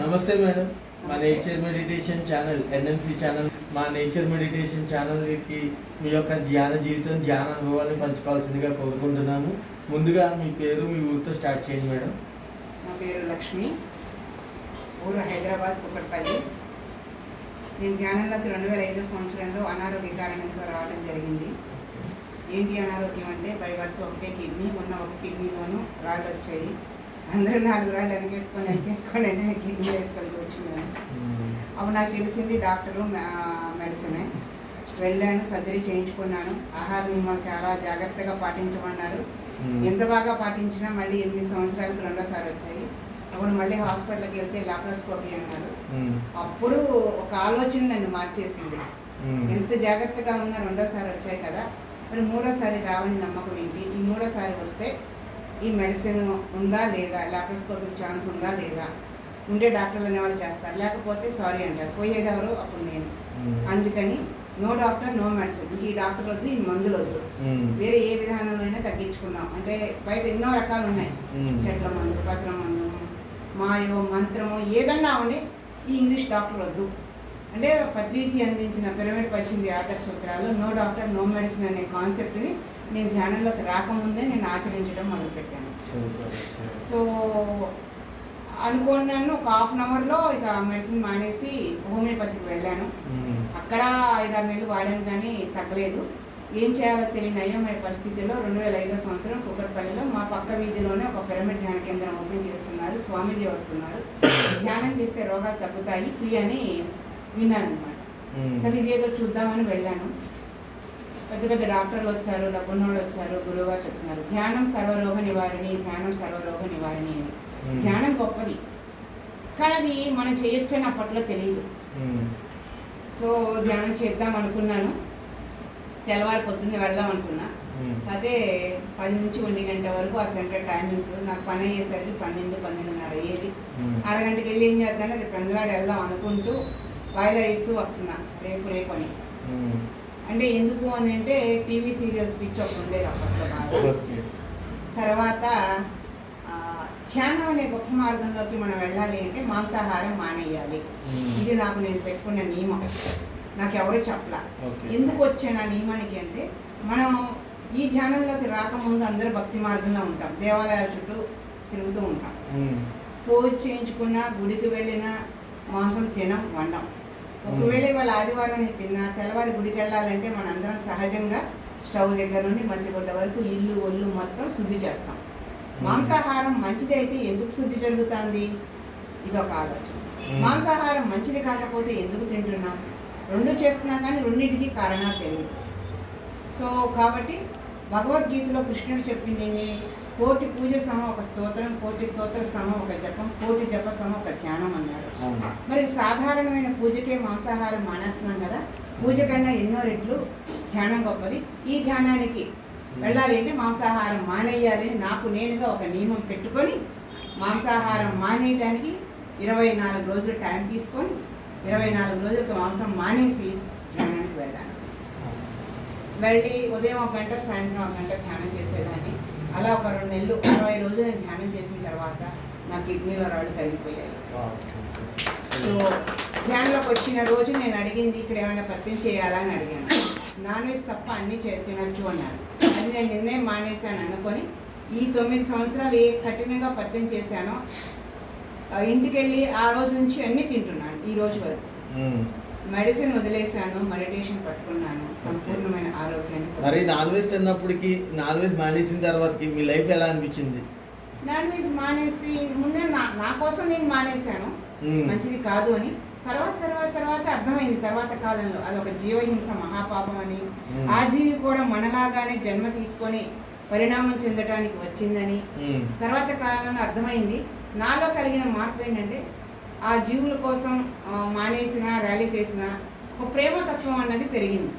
నమస్తే మేడం. మా nature meditation channel NMC channel. మా నేచర్ మెడిటేషన్ ఛానల్కి మీ యొక్క ధ్యాన జీవితం ధ్యాన అనుభవాన్ని పంచుకోవాల్సిందిగా కోరుకుంటున్నాము. ముందుగా మీ పేరు మీ ఊరితో స్టార్ట్ చేయండి మేడం. నా పేరు లక్ష్మి. ఊరు హైదరాబాద్ కుక్కట్పల్లి. నేను ధ్యానంలోకి రెండు వేల ఐదో సంవత్సరంలో అనారోగ్య కారణంతో రావడం జరిగింది. ఏంటి అనారోగ్యం అంటే బై బర్త్ ఒకటే కిడ్నీ ఉన్న ఒక కిడ్నీలోనూ రాళ్ళు వచ్చాయి. అందరూ నాలుగు రాళ్ళు వెనకేసుకొని వెనకేసుకొని వెంటనే కిడ్నీ వేసుకొని కూర్చున్నాను. అప్పుడు నాకు తెలిసింది డాక్టరు మెడిసినే. వెళ్ళాను సర్జరీ చేయించుకున్నాను. ఆహార నియమాలు చాలా జాగ్రత్తగా పాటించమన్నారు. ఎంత బాగా పాటించినా మళ్ళీ ఎనిమిది సంవత్సరాలకు రెండోసారి వచ్చాయి. అప్పుడు మళ్ళీ హాస్పిటల్కి వెళ్తే లాప్రోస్కోపీ అన్నారు. అప్పుడు ఒక ఆలోచన నన్ను మార్చేసింది. ఎంత జాగ్రత్తగా ఉన్నా రెండోసారి వచ్చాయి కదా. మరి మూడోసారి రావని నమ్మకం ఏంటి? ఈ మూడోసారి వస్తే ఈ మెడిసిన్ ఉందా లేదా? లాప్రోస్కోపిక్ ఛాన్స్ ఉందా లేదా? ఉండే డాక్టర్లు అనేవాళ్ళు చేస్తారు. లేకపోతే సారీ అంటారు. పోయేది ఎవరు? అప్పుడు నేను. అందుకని నో డాక్టర్ నో మెడిసిన్ ఇంక ఈ డాక్టర్ వద్దు ఈ మందులు వద్దు. వేరే ఏ విధానంలో అయినా తగ్గించుకుందాం. అంటే బయట ఎన్నో రకాలు ఉన్నాయి. చెట్ల మందు పసర మందు మాయో మంత్రము ఏదన్నా అవని ఈ ఇంగ్లీష్ డాక్టర్ వద్దు. అంటే పత్రిజీ అందించిన పిరమిడ్ పచ్చింది ఆదర్శ సూత్రాలు నో డాక్టర్ నో మెడిసిన్ అనే కాన్సెప్ట్ని నేను ధ్యానంలోకి రాకముందే నేను ఆచరించడం మొదలుపెట్టాను. సో అనుకున్నాను ఒక హాఫ్ అన్ అవర్లో ఇక మెడిసిన్ మానేసి హోమియోపతికి వెళ్ళాను. అక్కడ ఐదారు నెలలు వాడాను కానీ తగ్గలేదు. ఏం చేయాలో తెలియని అయ్యమయ్యే పరిస్థితిలో రెండు వేల ఐదో సంవత్సరం కుక్కట్పల్లిలో మా పక్క వీధిలోనే ఒక పిరమిడ్ ధ్యాన కేంద్రం ఓపెన్ చేస్తున్నారు. స్వామీజీ వస్తున్నారు. ధ్యానం చేస్తే రోగాలు తగ్గుతాయి ఫ్రీ అని విన్నాను అనమాట సరే ఇదేదో చూద్దామని వెళ్ళాను. పెద్ద పెద్ద డాక్టర్లు వచ్చారు డబ్బున్నోళ్ళు వచ్చారు గురువుగారు చెప్తున్నారు. ధ్యానం సర్వరోగ నివారణి ధ్యానం సర్వరోగ నివారణి అని. ధ్యానం గొప్పది. కానీ అది మనం చేయొచ్చని అప్పట్లో తెలియదు. సో ధ్యానం చేద్దాం అనుకున్నాను. తెల్లవారి పొద్దున్నే వెళ్దాం అనుకున్నా. అదే పది నుంచి ఒంటి గంట వరకు ఆ సెంటర్ టైమింగ్స్. నాకు పని అయ్యేసరికి పన్నెండు పన్నెండున్నర అయ్యేది. అరగంటకి వెళ్ళి ఏం చేద్దాం? రేపు పెందలాడు వెళ్దాం అనుకుంటూ వాయిదా ఇస్తూ వస్తున్నా. రేపు రేపు అని. అంటే ఎందుకు అని అంటే టీవీ సీరియల్స్ పిచ్ ఒకటి ఉండేది అప్పట్లో బాగా. తర్వాత ధ్యానం అనే గొప్ప మార్గంలోకి మనం వెళ్ళాలి అంటే మాంసాహారం మానేయాలి. ఇది నాకు నేను పెట్టుకున్న నియమం. నాకు ఎవరు చెప్పలా. ఎందుకు వచ్చాను ఆ నియమానికి అంటే మనం ఈ ధ్యానంలోకి రాకముందు అందరూ భక్తి మార్గంలో ఉంటాం. దేవాలయాల చుట్టూ తిరుగుతూ ఉంటాం. పూజ చేయించుకున్నా గుడికి వెళ్ళినా మాంసం తినం వండం. ఒకవేళ ఇవాళ ఆదివారం నేను తిన్నా తెల్లవారి గుడికి వెళ్ళాలంటే మనందరం సహజంగా స్టవ్ దగ్గర నుండి మసిగొడ్డ వరకు ఇల్లు ఒళ్ళు మొత్తం శుద్ధి చేస్తాం. మాంసాహారం మంచిది అయితే ఎందుకు శుద్ధి జరుగుతుంది? ఇది ఒక ఆలోచన మాంసాహారం మంచిది కాకపోతే ఎందుకు తింటున్నాం? రెండు చేస్తున్నాం కానీ రెండింటికి కారణాలు తెలియదు. సో కాబట్టి భగవద్గీతలో కృష్ణుడు చెప్పింది ఏంటి కోటి పూజ సమ ఒక స్తోత్రం కోటి స్తోత్ర సమ ఒక జపం కోటి జప సమ ఒక ధ్యానం అన్నాడు మరి సాధారణమైన పూజకే మాంసాహారం మానేస్తున్నాం కదా పూజ కన్నా ఎన్నో రెట్లు ధ్యానం గొప్పది. ఈ ధ్యానానికి వెళ్ళాలి అంటే మాంసాహారం మానేయాలి నాకు నేనుగా ఒక నియమం పెట్టుకొని మాంసాహారం మానేయడానికి ఇరవై నాలుగు రోజులు టైం తీసుకొని ఇరవై నాలుగు రోజులకు మాంసం మానేసి ధ్యానానికి వెళ్ళాను వెళ్ళి ఉదయం ఒక గంట సాయంత్రం ఒక గంట ధ్యానం చేసేదాన్ని. అలా ఒక రెండు నెలలు అరవై రోజులు నేను ధ్యానం చేసిన తర్వాత నా కిడ్నీలో రాళ్ళు కరిగిపోయాయి. సో ధ్యానంలోకి వచ్చిన రోజు నేను అడిగింది ఇక్కడ ఏమైనా పత్యం చేయాలా? అని అడిగాను. నాన్ వెజ్ తప్ప అన్నీ చే తినచ్చు అన్నారు. అది నేను నిర్ణయం మానేశాను అనుకొని ఈ తొమ్మిది సంవత్సరాలు ఏ కఠినంగా పత్యం చేశానో ఆ ఇంటికి వెళ్ళి ఆ రోజు నుంచి అన్నీ తింటున్నాను ఈ రోజు వరకు. మెడిసిన్ వదిలేశాను మెడిటేషన్ పట్టుకున్నాను సంపూర్ణమైన ఆరోగ్యాన్ని మరి నాన్ వెజ్ తిన్నప్పటికి నాన్ వెజ్ మానేసిన తర్వాతకి మీ లైఫ్ ఎలా అనిపించింది? నాన్ వెజ్ మానేసి ముందే నా నా కోసం నేను మానేశాను. మంచిది కాదు అని. తర్వాత తర్వాత తర్వాత అర్థమైంది. తర్వాత కాలంలో అది ఒక జీవహింస మహాపాపం అని. ఆ జీవి కూడా మనలాగానే జన్మ తీసుకొని పరిణామం చెందడానికి వచ్చిందని. తర్వాత కాలంలో అర్థమైంది. నాలో కలిగిన మార్పు ఏంటంటే ఆ జీవుల కోసం మానేసిన ర్యాలీ చేసిన ఒక ప్రేమతత్వం అన్నది పెరిగింది.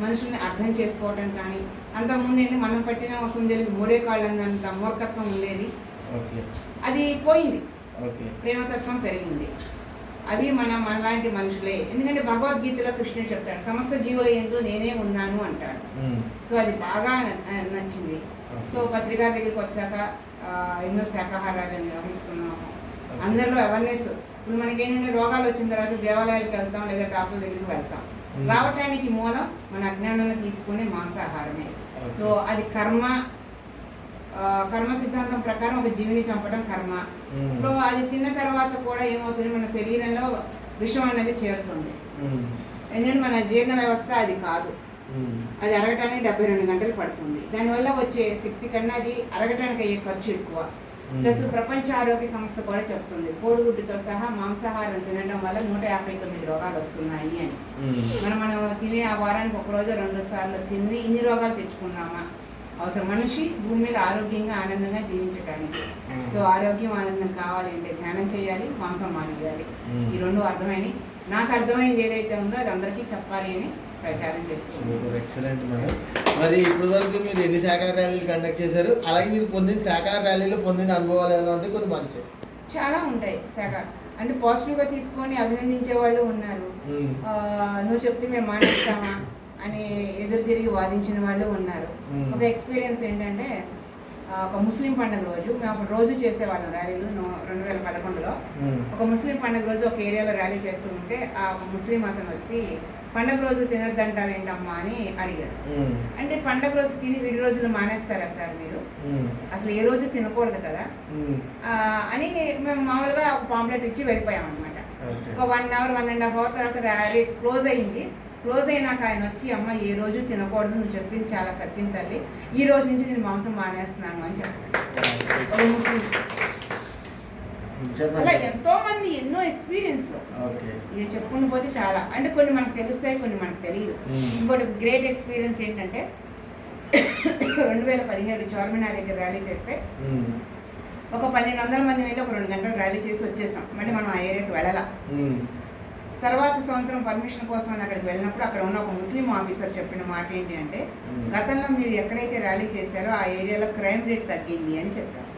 మనుషుల్ని అర్థం చేసుకోవటం కానీ అంతకుముందు ఏంటి మనం పట్టిన సుందరికి మూడే కాళ్ళు అంత మూర్ఖత్వం ఉండేది. ఓకే. అది పోయింది. ప్రేమతత్వం పెరిగింది. అది మన మనలాంటి మనుషులే. ఎందుకంటే భగవద్గీతలో కృష్ణుడు చెప్తాడు సమస్త జీవుల ఎందు నేనే ఉన్నాను అంటాడు. సో అది బాగా నచ్చింది. సో పత్రికా దగ్గరికి వచ్చాక ఎన్నో శాకాహారాలు నిర్వహిస్తున్నాము అందరిలో అవేర్నెస్ ఇప్పుడు మనకి ఏంటంటే రోగాలు వచ్చిన తర్వాత దేవాలయాలకు వెళ్తాం లేదా డాక్టర్ దగ్గరికి వెళ్తాం Hmm. రావటానికి మూలం మన అజ్ఞానాన్ని తీసుకునే మాంసాహారమే. సో అది కర్మ కర్మ సిద్ధాంతం ప్రకారం ఒక జీవిని చంపడం కర్మ మ్మ్. ఇప్పుడు అది తిన్న తర్వాత కూడా ఏమవుతుంది మన శరీరంలో విషం అనేది చేరుతుంది మ్మ్. ఎందుకంటే మన జీర్ణ వ్యవస్థ అది కాదు. అది అరగటానికి డెబ్బై రెండు గంటలు పడుతుంది దానివల్ల వచ్చే శక్తి కన్నా అది అరగటానికి అయ్యే ఖర్చు ఎక్కువ. ప్లస్ ప్రపంచ ఆరోగ్య సంస్థ కూడా చెప్తుంది. కోడిగుడ్డుతో సహా మాంసాహారం తినడం వల్ల నూట యాభై తొమ్మిది రోగాలు వస్తున్నాయి అని. మనం మనం తినే ఆ వారానికి ఒక రోజు రెండు సార్లు తిని ఇన్ని రోగాలు తెచ్చుకున్నామా అవసరం మనిషి భూమి మీద ఆరోగ్యంగా ఆనందంగా జీవించడానికి. సో ఆరోగ్యం ఆనందం కావాలి అంటే ధ్యానం చేయాలి మాంసం మానేయాలి. ఈ రెండు అర్థమైనవి నాకు అర్థమైంది ఏదైతే ఉందో అది అందరికీ చెప్పాలి అని ప్రచారం చేస్తుంది సూపర్ ఎక్సలెంట్ మేడం. మరి ఇప్పటి వరకు మీరు ఎన్ని శాఖాహార ర్యాలీలు కండక్ట్ చేశారు? అలాగే మీరు పొందిన శాఖాహార ర్యాలీలో పొందిన అనుభవాలు ఎలా ఉంటే కొన్ని మంచి చాలా ఉంటాయి శాఖ. అంటే పాజిటివ్గా తీసుకొని అభినందించే వాళ్ళు ఉన్నారు. నువ్వు చెప్తే మేము మానేస్తామా? అని ఎదురు తిరిగి వాదించిన వాళ్ళు ఉన్నారు. ఒక ఎక్స్పీరియన్స్ ఏంటంటే ఒక ముస్లిం పండుగ రోజు మేము అప్పుడు రోజు చేసేవాళ్ళం ర్యాలీలు రెండు వేల పదకొండులో. ఒక ముస్లిం పండుగ రోజు ఒక ఏరియాలో ర్యాలీ చేస్తూ ఉంటే ఆ ఒక ముస్లిం అతను వచ్చి పండుగ రోజు తినద్దంటావేంటమ్మా అని అడిగాడు మ్మ్. అంటే పండుగ రోజు తిని విడి రోజులు మానేస్తారా సార్ మీరు. అసలు ఏ రోజు తినకూడదు కదా. అని మేము మామూలుగా ఒక పాంప్లెట్ ఇచ్చి వెళ్ళిపోయాం అనమాట. ఒక one hour one and half hour తర్వాత ర్యాలీ క్లోజ్ అయింది. క్లోజ్ అయినాక ఆయన వచ్చి అమ్మ ఏ రోజు తినకూడదు నువ్వు చెప్పింది చాలా సత్యం తల్లి. ఈ రోజు నుంచి నేను మాంసం మానేస్తున్నాను అని చెప్పాను. అలా ఎంతో మంది ఎన్నో ఎక్స్పీరియన్స్లో. ఓకే. ఇవి చెప్పుకుని పోతే చాలా. అంటే కొన్ని మనకు తెలుస్తాయి కొన్ని మనకు తెలియదు. ఇంకోటి గ్రేట్ ఎక్స్పీరియన్స్ ఏంటంటే రెండు వేల పదిహేడు చార్మినార్ దగ్గర ర్యాలీ చేస్తే. ఒక పన్నెండు వందల మంది వెళ్ళి ఒక రెండు గంటలు ర్యాలీ చేసి వచ్చేసాం. మళ్ళీ మనం ఆ ఏరియాకి వెళ్ళాల. తర్వాత సంవత్సరం పర్మిషన్ కోసం అక్కడికి వెళ్ళినప్పుడు అక్కడ ఉన్న ఒక ముస్లిం ఆఫీసర్ చెప్పిన మాట ఏంటి అంటే. గతంలో మీరు ఎక్కడైతే ర్యాలీ చేశారో ఆ ఏరియాలో క్రైమ్ రేట్ తగ్గింది అని చెప్పారు.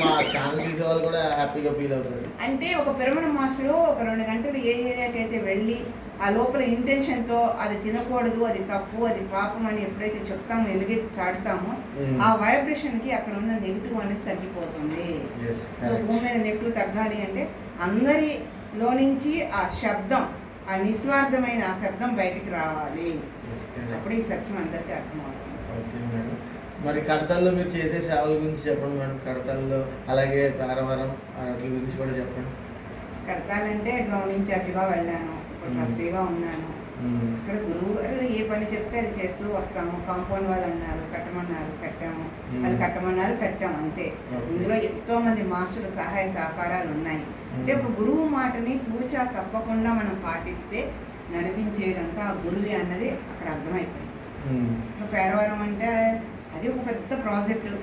మా ఛానల్ తీసే వాళ్ళు కూడా హ్యాపీగా ఫీల్ అవుతారు అంటే ఒక పిరమిడ్ మాస్టర్ ఒక రెండు గంటలు ఏ ఏరియాకి అయితే వెళ్ళి ఆ లోపల ఇంటెన్షన్తో అది తినకూడదు అది తప్పు అది పాపం అని ఎప్పుడైతే చెప్తామో ఎలుగెత్తి చాటుతామో. ఆ వైబ్రేషన్కి అక్కడ ఉన్న నెగిటివ్ అనేది తగ్గిపోతుంది సో. భూమి మీద నెగిటివ్ తగ్గాలి అంటే అందరిలో నుంచి ఆ శబ్దం ఆ నిస్వార్థమైన ఆ శబ్దం బయటికి రావాలి. అప్పుడు ఈ సత్యం అందరికీ అర్థమవుతుంది ఓకే మేడం మరి కడతాల్లో మీరు చేసే సేవల గురించి చెప్పండి మేడం కడతాల్లో అలాగే పేరవరం వాటి గురించి కూడా చెప్పండి. కడతాలంటే గ్రౌండ్ ఇన్ఛార్జిగా వెళ్ళాను. ట్రస్టీగా ఉన్నాను. ఇక్కడ గురువు గారు ఏ పని చెప్తే అది చేస్తూ వస్తాము. కాంపౌండ్ వాళ్ళు అన్నారు కట్టమన్నారు కట్టాము. వాళ్ళు కట్టమన్నారు కట్టాము అంతే. ఇందులో ఎంతో మంది మాస్టర్ల సహాయ సహకారాలు ఉన్నాయి. అంటే ఒక గురువు మాటని తూచా తప్పకుండా మనం పాటిస్తే నడిపించేదంతా ఆ గురువే అన్నది అక్కడ అర్థమైపోయింది. పేరవరం అంటే అది ఒక పెద్ద ప్రాజెక్టు.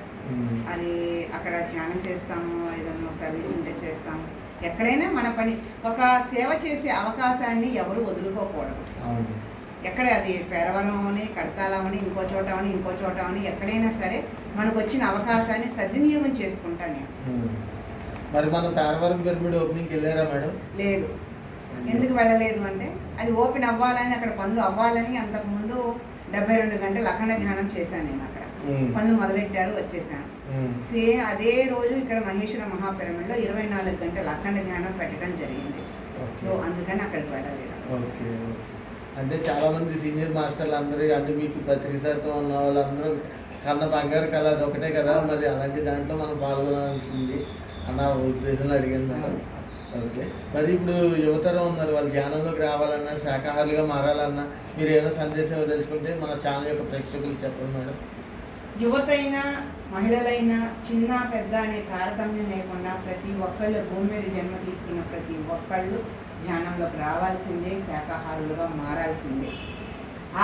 అది అక్కడ ధ్యానం చేస్తాము ఏదైనా సర్వీస్ ఉంటే చేస్తాము. ఎక్కడైనా మన పని ఒక సేవ చేసే అవకాశాన్ని ఎవరు వదులుకోకూడదు. ఎక్కడ అది పేరవరం అని కడతాలమని ఇంకో చోట అని ఇంకో చోట అని ఎక్కడైనా సరే మనకు వచ్చిన అవకాశాన్ని సద్వినియోగం చేసుకుంటాను నేను. మరి మనం పేరవరం పిరమిడ్ వెళ్ళారా మేడం? లేదు. ఎందుకు వెళ్ళలేదు అంటే అది ఓపెన్ అవ్వాలని అక్కడ పనులు అవ్వాలని అంతకుముందు డెబ్బై రెండు గంటలు అఖండ ధ్యానం చేశాను నేను అక్కడ. పనులు మొదలెట్టారు వచ్చేసాను. సేమ్ అదే రోజు ఇక్కడ మహేశ్వర మహాపిరమిడ్లో ఇరవై నాలుగు గంటలు అఖండ ధ్యానం పెట్టడం జరిగింది. సో అందుకని అక్కడికి వెళ్ళలేదు. ఓకే అంటే చాలా మంది సీనియర్ మాస్టర్లు అందరూ అంటే మీకు పత్రికతో ఉన్న వాళ్ళందరూ కన్న బంగారు కళ అది ఒకటే కదా మరి అలాంటి దాంట్లో మనం పాల్గొనాల్సింది అన్న ఉద్దేశంలో అడిగాను మేడం. ఓకే. మరి ఇప్పుడు యువతరం ఉన్నారు వాళ్ళు ధ్యానంలోకి రావాలన్నా శాకాహారులుగా మారాలన్నా మీరు ఏమైనా సందేశం తెలుసుకుంటే మన ఛానల్ యొక్క ప్రేక్షకులకు చెప్పండి మేడం. యువతైనా మహిళలైనా చిన్న పెద్ద అనే తారతమ్యం లేకుండా ప్రతి ఒక్కళ్ళు భూమి మీద జన్మ తీసుకున్న ప్రతి ఒక్కళ్ళు ధ్యానంలోకి రావాల్సిందే శాకాహారులుగా మారాల్సిందే.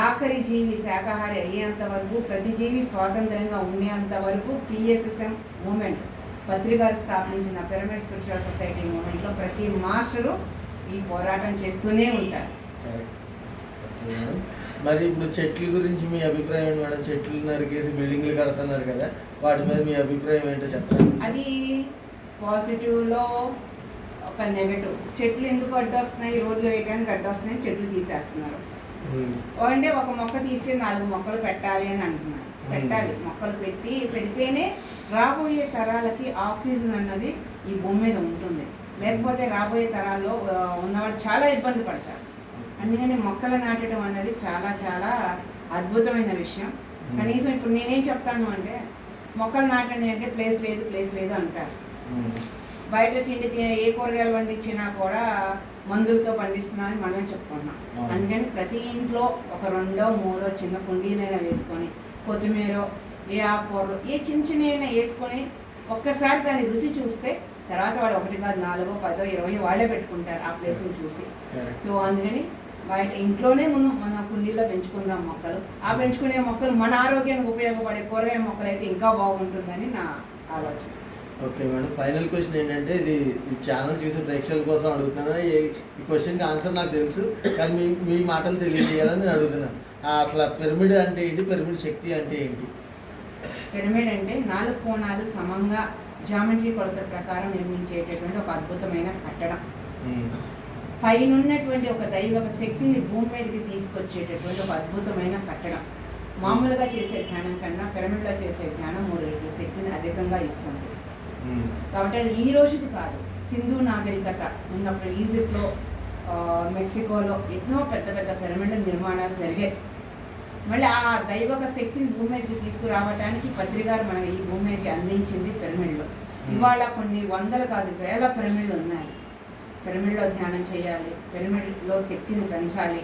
ఆఖరి జీవి శాకాహారి అయ్యేంత వరకు ప్రతి జీవి స్వాతంత్రంగా ఉండేంత వరకు పిఎస్ఎస్ఎం మూమెంట్ పత్రికారు స్థాపించిన పిరమిడ్ స్పిరిచువల్ సొసైటీ మూమెంట్లో ప్రతి మాస్టరు ఈ పోరాటం చేస్తూనే ఉంటారు. మేడం మరి ఇప్పుడు చెట్ల గురించి మీ అభిప్రాయం ఏంటి మేడం? చెట్లు నరికేసి బిల్డింగ్లు కడుతున్నారు కదా వాటి మీద మీ అభిప్రాయం ఏంటో చెప్పండి. అది పాజిటివ్లో ఒక నెగటివ్ చెట్లు ఎందుకు అడ్డొస్తున్నాయి? రోడ్లు వేయడానికి అడ్డొస్తున్నాయి చెట్లు తీసేస్తున్నారు. అంటే ఒక మొక్క తీస్తే నాలుగు మొక్కలు పెట్టాలి అని అంటున్నారు. పెట్టాలి. మొక్కలు పెట్టి పెడితేనే రాబోయే తరాలకి ఆక్సిజన్ అన్నది ఈ భూమి మీద ఉంటుంది. లేకపోతే రాబోయే తరాల్లో ఉన్నవాళ్ళు చాలా ఇబ్బంది పడతారు. అందుకని మొక్కలు నాటడం అన్నది చాలా చాలా అద్భుతమైన విషయం. కనీసం ఇప్పుడు నేనేం చెప్తాను అంటే మొక్కలు నాటండి అంటే ప్లేస్ లేదు ప్లేస్ లేదు అంటారు. బయట తిండి తినే ఏ కూరగాయలు పండించినా కూడా మందులతో పండిస్తున్నాం అని మనమే చెప్పుకుంటున్నాం. అవును. అందుకని ప్రతి ఇంట్లో ఒక రెండో మూడో చిన్న కుండీలైనా వేసుకొని కొత్తిమీర ఏ ఆకుకూరలు ఏ చిన్న చిన్న వేసుకొని ఒక్కసారి దాని రుచి చూస్తే తర్వాత వాళ్ళు ఒకటి కాదు నాలుగో పదో ఇరవై వాళ్ళే పెట్టుకుంటారు ఆ ప్లేస్ని చూసి. సో అందుకని బయట ఇంట్లోనే ముందు మన కుండీలో పెంచుకుందాం మొక్కలు. ఆ పెంచుకునే మొక్కలు మన ఆరోగ్యానికి ఉపయోగపడే కూరగాయ మొక్కలు అయితే ఇంకా బాగుంటుందని నా ఆలోచన. Okay madam. ఫైనల్ క్వశ్చన్ ఏంటంటే ఇది ఈ ఛానల్ చూసి ప్రేక్షకుల కోసం అడుగుతున్నాను. ఈ- క్వశ్చన్కి ఆన్సర్ నాకు తెలుసు కానీ మీ మీ మాటలు తెలియజేయాలని నేను అడుగుతున్నాను అసలు పిరమిడ్ అంటే ఏంటి? పిరమిడ్ శక్తి అంటే ఏంటి? పిరమిడ్ అంటే నాలుగు కోణాలు సమంగా జామెట్రీ కొలత ప్రకారం నిర్మించేటటువంటి ఒక అద్భుతమైన కట్టడం. పైన ఉన్నటువంటి ఒక దైవక శక్తిని భూమి మీదకి తీసుకొచ్చేటటువంటి ఒక అద్భుతమైన కట్టడం. మామూలుగా చేసే ధ్యానం కన్నా పిరమిడ్లో చేసే ధ్యానం మూడు రెట్లు శక్తిని అధికంగా ఇస్తుంది. కాబట్టి అది ఈ రోజుది కాదు. సింధు నాగరికత ఉన్నప్పుడు ఈజిప్ట్లో మెక్సికోలో ఎన్నో పెద్ద పెద్ద పిరమిడ్ల నిర్మాణాలు జరిగాయి. మళ్ళీ ఆ దైవక శక్తిని భూమి మీదకి తీసుకురావడానికి పత్రికారు మన ఈ భూమి మీదకి అందించింది పిరమిడ్లో. ఇవాళ కొన్ని వందలు కాదు వేల పిరమిడ్లు ఉన్నాయి. పిరమిడ్లో ధ్యానం చేయాలి పిరమిడ్లో శక్తిని పెంచాలి.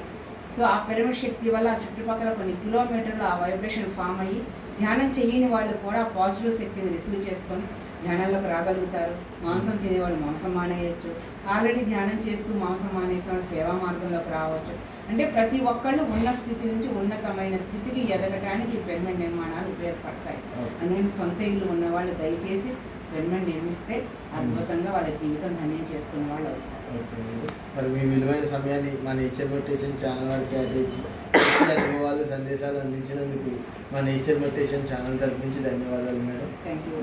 సో ఆ పిరమిడ్ శక్తి వల్ల ఆ చుట్టుపక్కల కొన్ని కిలోమీటర్లు ఆ వైబ్రేషన్ ఫామ్ అయ్యి ధ్యానం చేయని వాళ్ళు కూడా పాజిటివ్ శక్తిని రిసీవ్ చేసుకొని ధ్యానంలోకి రాగలుగుతారు. మాంసం తినేవాళ్ళు మాంసం మానేయచ్చు. ఆల్రెడీ ధ్యానం చేస్తూ మాంసం మానేసిన వాళ్ళు సేవా మార్గంలోకి రావచ్చు. అంటే ప్రతి ఒక్కళ్ళు ఉన్న స్థితి నుంచి ఉన్నతమైన స్థితికి ఎదగటానికి ఈ పిరమిడ్ నిర్మాణాలు ఉపయోగపడతాయి. అందుకని సొంత ఇల్లు ఉన్నవాళ్ళు దయచేసి పిరమిడ్ నిర్మిస్తే అద్భుతంగా వాళ్ళ జీవితం ధన్యం చేసుకునే వాళ్ళు అవుతారు. మరి మీ విలువైన సమయాన్ని మా నేచర్ మెడిటేషన్ ఛానల్ వారికి మంచి అనుభవాలు సందేశాలు అందించినందుకు మా నేచర్ మెడిటేషన్ ఛానల్ తరపు నుంచి ధన్యవాదాలు మేడం. Thank you